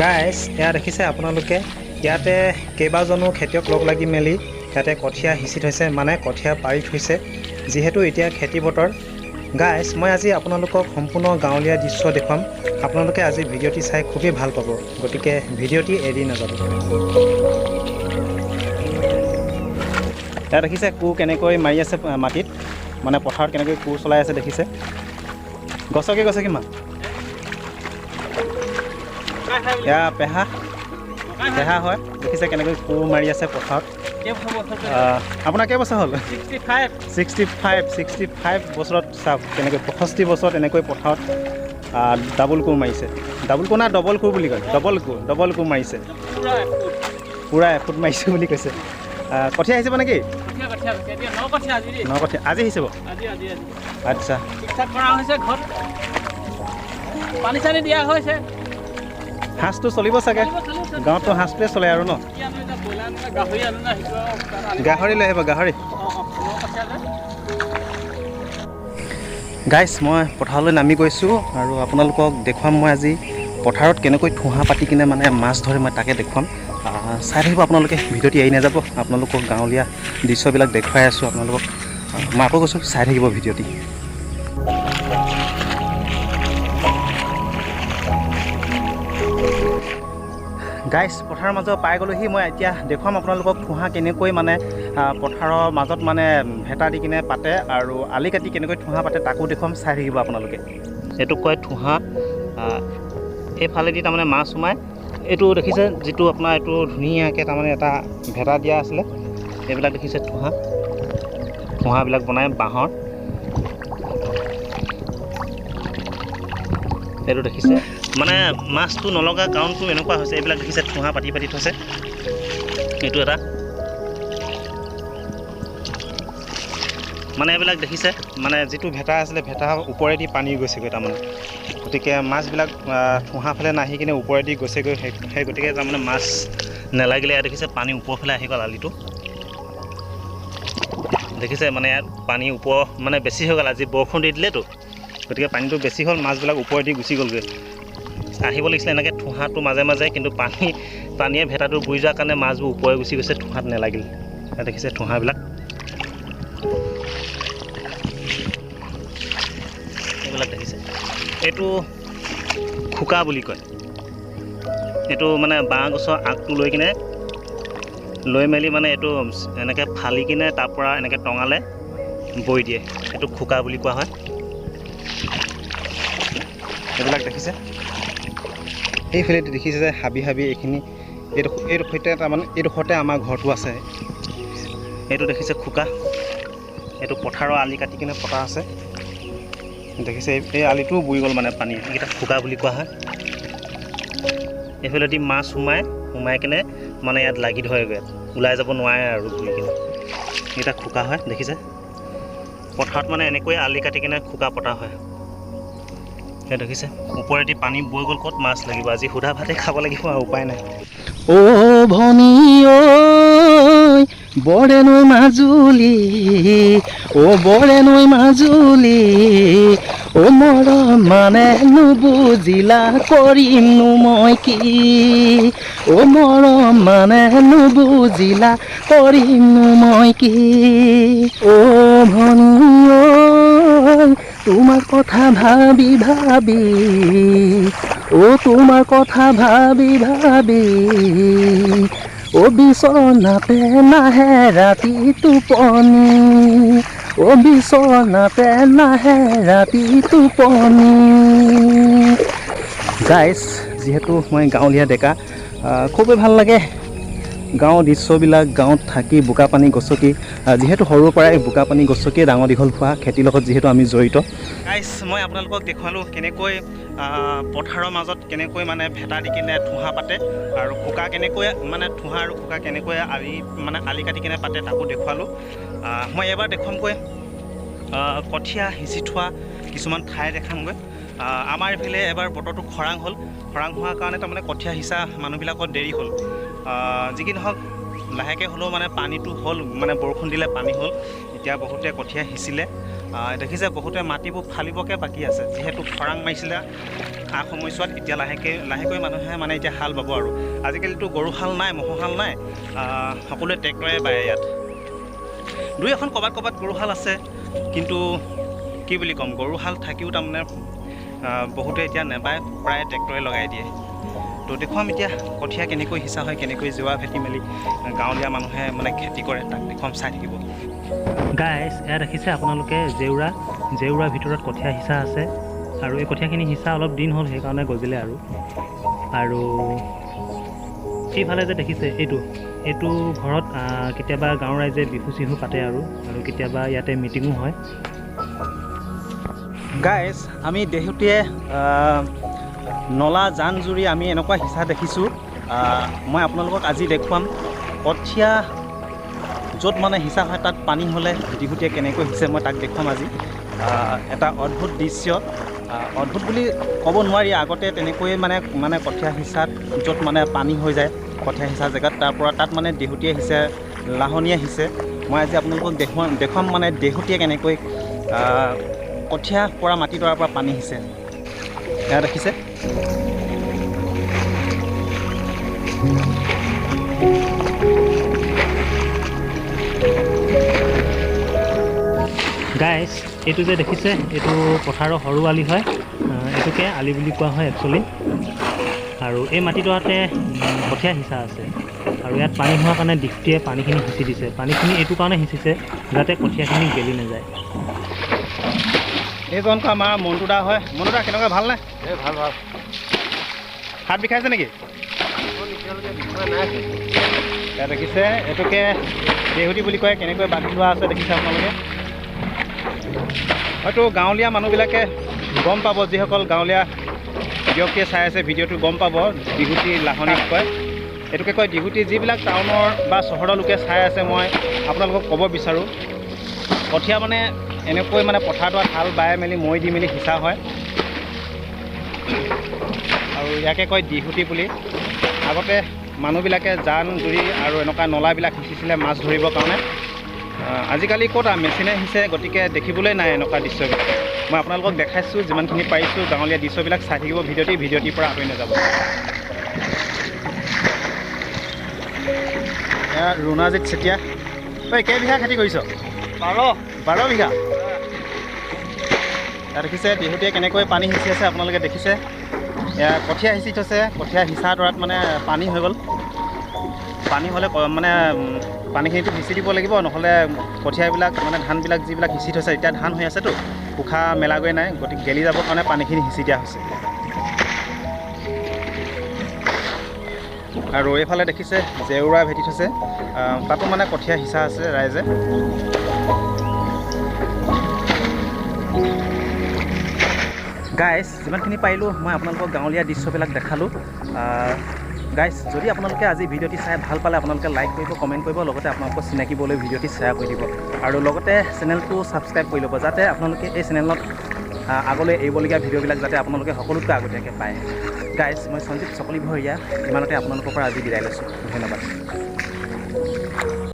Guys এয়া দেখিছে আপোনালোকে? ইয়াতে কেইবাজনো খেতিয়ক লগ লাগি মেলি ইয়াতে কঠীয়া সিঁচি থৈছে মানে কঠীয়া পাৰি থৈছে যিহেতু এতিয়া খেতি বতৰ। গাইজ মই আজি আপোনালোকক সম্পূৰ্ণ গাঁৱলীয়া দৃশ্য দেখুৱাম। আপোনালোকে আজি ভিডিঅ'টি চাই খুবেই ভাল পাব গতিকে ভিডিঅ'টি এৰি নাযাব। ইয়াত দেখিছে কোৰ কেনেকৈ মাৰি আছে মাটিত। মানে পথাৰত কেনেকৈ কোৰ চলাই আছে দেখিছে। গছকি গছকি মা এয়া পেহা। পেহা হয়, দেখিছে কেনেকৈ কোৰ মাৰি আছে পথাৰত। আপোনাৰ কেইবছৰ হ'ল? Sixty five. ছিক্সটি ফাইভ বছৰত চাওক, কেনেকৈ পঁয়ষষ্ঠি বছৰত এনেকৈ পথাৰত ডাবল কোৰ মাৰিছে। ডাবল কোৰ না ডবল কোৰ বুলি কয়? ডবল কোৰ ডবল কোৰ মাৰিছে। পূৰা এফুট। মাৰিছে বুলি কৈছে। কঠীয়া আহিছে মানে কি ন কঠীয়া আজি আহিছে বাৰু আচ্ছা। পানী চানী দিয়া হৈছে সাঁজটো চলিব চাগে। গাঁৱততো সাঁজটোৱে চলে আৰু ন? গাহৰি আনো না সেইটো আৰু তাত আনি- গাহৰি লৈ আহিব গাহৰি। অ, অ, ন কঠীয়া যে। গাইজ মই পথাৰলৈ নামি গৈছোঁ আৰু আপোনালোকক দেখুৱাম মই আজি। পথাৰত কেনেকৈ ঠোঁহা পাতি কিনে মানে মাছ ধৰে মই তাকে দেখুৱাম। চাই থাকিব আপোনালোকে ভিডিঅ'টি এৰি নাযাব। আপোনালোকক গাঁৱলীয়া দৃশ্যবিলাক দেখুৱাই আছোঁ আপোনালোকক। মই আকৌ কৈছোঁ চাই থাকিব ভিডিঅ'টি। গাইজ পথাৰৰ মাজত পাই গ'লোহি। মই এতিয়া দেখুৱাম আপোনালোকক ঠোঁহা কেনেকৈ মানে পথাৰৰ মাজত মানে ভেটা দি কিনে পাতে আৰু আলি কাটি কেনেকৈ ঠোঁহা পাতে তাকো দেখুৱাম চাই থাকিব আপোনালোকে। এইটোক কয় আহ, এইফালেদি তাৰমানে মাছ সোমাই। এইটো দেখিছে, যিটো আপোনাৰ এইটো ধুনীয়াকৈ তাৰমানে এটা ভেটা দিয়া আছিলে, এইবিলাক দেখিছে ঠোঁহা ঠোঁহাবিলাক বনাই বাঁহৰ। এইটো দেখিছে। মানে মাছটো নলগা কাৰণটো এনেকুৱা হৈছে, এইবিলাক দেখিছে ঠোঁহা পাতি পাতি থৈছে। এইটো এটা। মানে এইবিলাক দেখিছে মানে যিটো ভেটা আছিলে ভেটা ওপৰেদি পানী গৈছেগৈ তাৰমানে। গতিকে মাছবিলাক আহ, ঠোঁহা ফালে নাহি কিনে ওপৰেদি গৈছেগৈ সেই গতিকে তাৰমানে মাছ নেলাগিলে। ইয়াত দেখিছে পানী ওপৰ ফালে আহি গ'ল আলিটো। দেখিছে মানে ইয়াত পানী ওপৰ মানে বেছি হৈ গ'ল। আজি বৰষুণ দি দিলেতো। গতিকে পানীটো বেছি হ'ল মাছবিলাক ওপৰেদি গুচি গ'লগৈ। আহিব লাগিছিলে এনেকৈ ঠোঁহাটো মাজে মাজে কিন্তু পানী পানীয়ে ভেটাটো বুৰি যোৱাৰ কাৰণে মাছবোৰ ওপৰে গুচি গৈছে ঠোঁহাত নেলাগিল। দেখিছে ঠোঁহাবিলাক এইবিলাক দেখিছে। এইটো খোকা বুলি কয়। এইটো মানে বাঁহ গছৰ আগটো লৈ কিনে লৈ মেলি মানে এইটো এনেকৈ ফালি কিনে তাৰ পৰা এনেকৈ টঙালে বৈ দিয়ে। এইটো খোকা বুলি কোৱা হয়। এইবিলাক দেখিছে? সেইফালে দেখিছে যে হাবি হাবি এইখিনি এইডোখৰ এইডোখৰতে তাৰমানে এইডোখৰতে আমাৰ ঘৰটো আছে। এইটো দেখিছে খোকা। এইটো পথাৰৰ আলি কাটি কিনে পতা আছে। দেখিছে এই- আলিটোও বুৰি গ'ল মানে পানী। এইকেইটা খোকা বুলি কোৱা হয়। এইফালেদি মাছ সোমাই সোমাই কিনে মানে ইয়াত লাগি ধৰেগৈ। ওলাই যাব নোৱাৰে আৰু ঘূৰি কিনে। এইকেইটা খোকা হয় দেখিছে? পথাৰত মানে এনেকৈ আলি কাটি কিনে খোকা পতা হয়। সেই দেখিছে? ওপৰেদি পানী বৈ গ'ল ক'ত মাছ লাগিব? আজি সুধা ভাতে খাব লাগিব আৰু উপায় নাই। অ' ভনী ঐ বৰে নৈ মাজুলী অ' বৰে নৈ মাজুলী অ' মৰ মানে নুবুজিলা কৰিমনো মই কি? অ' মৰ মানে নুবুজিলা কৰিমনো মই কি? অ' ভনী ঐ তোমাৰ কথা ভাবি ভাবি ও তোমাৰ কথা ভাবি ভাবি ও বিচনাতে নাহে ৰাতি টোপনি ও বিচনাতে নাহে ৰাতি টোপনি গাইজ যিহেতু মই গাঁৱলীয়া ডেকা খুবেই ভাল লাগে গাঁৱৰ দৃশ্যবিলাক গাঁৱত থাকি বোকা পানী গছকি যিহেতু সৰুৰ পৰাই বোকা পানী গছকিয়ে ডাঙৰ দীঘল হোৱা খেতিৰ লগত যিহেতু আমি জড়িত। গাইজ মই আপোনালোকক দেখুৱালোঁ কেনেকৈ পথাৰৰ মাজত কেনেকৈ মানে ভেটা দি কিনে ঠোঁহা পাতে আৰু খোকা কেনেকৈ মানে ঠোঁহা আৰু খোকা কেনেকৈ আলি মানে আলি কাটি কিনে পাতে তাকো দেখুৱালোঁ। মই এবাৰ দেখুৱামগৈ। কঠীয়া সিঁচি থোৱা কিছুমান ঠাই দেখামগৈ। আমাৰ এইফালে এবাৰ বতৰটো খৰাং হ'ল। খৰাং হোৱাৰ কাৰণে তাৰমানে কঠীয়া সিঁচা মানুহবিলাকৰ দেৰি হ'ল। যি কি নহওক লাহেকৈ হ'লেও মানে পানীটো হ'ল মানে বৰষুণ দিলে পানী হ'ল। এতিয়া বহুতে কঠীয়া সিঁচিলে। দেখিছে বহুতে মাটিবোৰ ফালিবকৈ বাকী আছে। যিহেতু খৰাং মাৰিছিলে খা সময়ছোৱাত এতিয়া লাহেকৈ লাহেকৈ মানুহে মানে এতিয়া হাল বাব আৰু। আজিকালিতো গৰু হাল নাই ম'হৰ হাল নাই। সকলোৱে ট্ৰেক্টৰে বায় ইয়াত। দুই এখন ক'ৰবাত ক'ৰবাত গৰু হাল আছে। কিন্তু কি বুলি ক'ম গৰু হাল থাকিও তাৰমানে বহুতে এতিয়া নেবায় প্ৰায় ট্ৰেক্টৰে লগাই দিয়ে। তো দেখুৱাম এতিয়া কঠীয়া কেনেকৈ সিঁচা হয় কেনেকৈ জোৱা ভেটি মেলি গাঁৱলীয়া মানুহে মানে খেতি কৰে তাক দেখুৱাম চাই থাকিব। গাইজ এয়া দেখিছে আপোনালোকে জেউৰা জেউৰাৰ ভিতৰত কঠীয়া সিঁচা আছে আৰু এই কঠীয়াখিনি সিঁচা অলপ দিন হ'ল সেইকাৰণে গজিলে আৰু। আৰু এইফালে যে দেখিছে এইটো এইটো ঘৰত কেতিয়াবা গাঁৱৰ ৰাইজে বিহু চিহু পাতে আৰু আৰু কেতিয়াবা ইয়াতে মিটিঙো হয়। গাইজ আমি দেহুতীয়ে নলা জান জুৰি আমি এনেকুৱা সিঁচা দেখিছোঁ। মই আপোনালোকক আজি দেখুৱাম কঠীয়া য'ত মানে সিঁচা হয় তাত পানী হ'লে দীঘুটিয়ে কেনেকৈ সিঁচে মই তাক দেখুৱাম আজি। এটা অদ্ভুত দৃশ্য। অদ্ভুত বুলি ক'ব নোৱাৰি আগতে তেনেকৈয়ে মানে মানে কঠীয়া সিঁচাত য'ত মানে পানী হৈ যায় কঠীয়া সিঁচা জেগাত তাৰ পৰা তাত মানে দেহুতীয়ে সিঁচে লাহনীয়ে সিঁচে। মই আজি আপোনালোকক দেখুৱাম দেখুৱাম মানে দেহুতীয়ে কেনেকৈ কঠীয়া পৰা মাটিডৰাৰ পৰা পানী সিঁচে। এয়া দেখিছে? গাইজ এইটো যে দেখিছে এইটো পথাৰৰ সৰু আলি হয়। এইটোকে আলি বুলি কোৱা হয় একচুৱেলি আৰু এই মাটিডৰাতে কঠীয়া সিঁচা আছে। আৰু ইয়াত পানী হোৱাৰ কাৰণে দীপ্তিয়ে পানীখিনি সিঁচি দিছে। পানীখিনি এইটো কাৰণে সিঁচিছে যাতে কঠীয়াখিনি গেলি নাযায়। এইজনটো আমাৰ মণ্টু দা হয়। মণ্টু দা কেনেকুৱা ভালনে? এই ভাল ভাল। হাত বিষাইছে নেকি? দেখিছে এইটোকে দেহুতি বুলি কয় কেনেকৈ বান্ধি লোৱা আছে দেখিছে আপোনালোকে। হয়তো গাঁৱলীয়া মানুহবিলাকে গম পাব যিসকল গাঁৱলীয়া ব্যক্তিয়ে চাই আছে ভিডিঅ'টো গম পাব বিহুতি লাহনীক কয়। এইটোকে কয় বিহুতি যিবিলাক টাউনৰ বা চহৰৰ লোকে চাই আছে মই আপোনালোকক ক'ব বিচাৰোঁ। কঠীয়া মানে এনেকৈ মানে পথাৰডৰাত হাল বাই মেলি মৈ দি মেলি সিঁচা হয়। আৰু ইয়াকে কয় দিহুতি বুলি। আগতে মানুহবিলাকে জান জুৰি আৰু এনেকুৱা নলাবিলাক সিঁচিছিলে মাছ ধৰিবৰ কাৰণে। আজিকালি ক'ত আৰু মেচিনে সিঁচে গতিকে দেখিবলৈ নাই এনেকুৱা দৃশ্যবিলাক। মই আপোনালোকক দেখাইছোঁ যিমানখিনি পাৰিছোঁ গাঁৱলীয়া দৃশ্যবিলাক চাই থাকিব ভিডিঅ'টি ভিডিঅ'টিৰ পৰা আঁতৰি নাযাব। এয়া ৰুণাজিত চেতিয়া। ঐ কেইবিঘা খেতি কৰিছ? বাৰ। বাৰ বিঘা? দেখিছে বিহুটিয়ে কেনেকৈ পানী সিঁচি আছে আপোনালোকে দেখিছে। এয়া কঠীয়া সিঁচি থৈছে কঠীয়া সিঁচা দৰাত মানে পানী হৈ গ'ল। পানী হ'লে মানে উম, পানীখিনিতো সিঁচি দিব লাগিব নহ'লে কঠীয়াবিলাক মানে ধানবিলাক যিবিলাক সিঁচি থৈছে এতিয়া ধান হৈ আছেতো পোখা মেলাগৈ নাই গতিকে গেলি যাবৰ কাৰণে পানীখিনি সিঁচি দিয়া হৈছে। আৰু এইফালে দেখিছে জেউৰা ভেটি থৈছে। তাতো মানে কঠীয়া সিঁচা আছে ৰাইজে। গাইজ যিমানখিনি পাৰিলোঁ মই আপোনালোকক গাঁৱলীয়া দৃশ্যবিলাক দেখালোঁ। গাইজ যদি আপোনালোকে আজি ভিডিঅ'টি চাই ভাল পালে আপোনালোকে লাইক কৰিব কমেণ্ট কৰিব লগতে আপোনালোকৰ চিনাকিবলৈ ভিডিঅ'টি শ্বেয়াৰ কৰি দিব। আৰু লগতে চেনেলটো ছাবস্ক্ৰাইব কৰি ল'ব যাতে আপোনালোকে এই চেনেলত আগলৈ এৰিবলগীয়া ভিডিঅ'বিলাক যাতে আপোনালোকে সকলোতকৈ আগতীয়াকৈ পায়। গাইজ মই সঞ্জীৱ চকলি ভৰীয়া ইমানতে আপোনালোকৰ পৰা আজি বিদায় লৈছোঁ। ধন্যবাদ।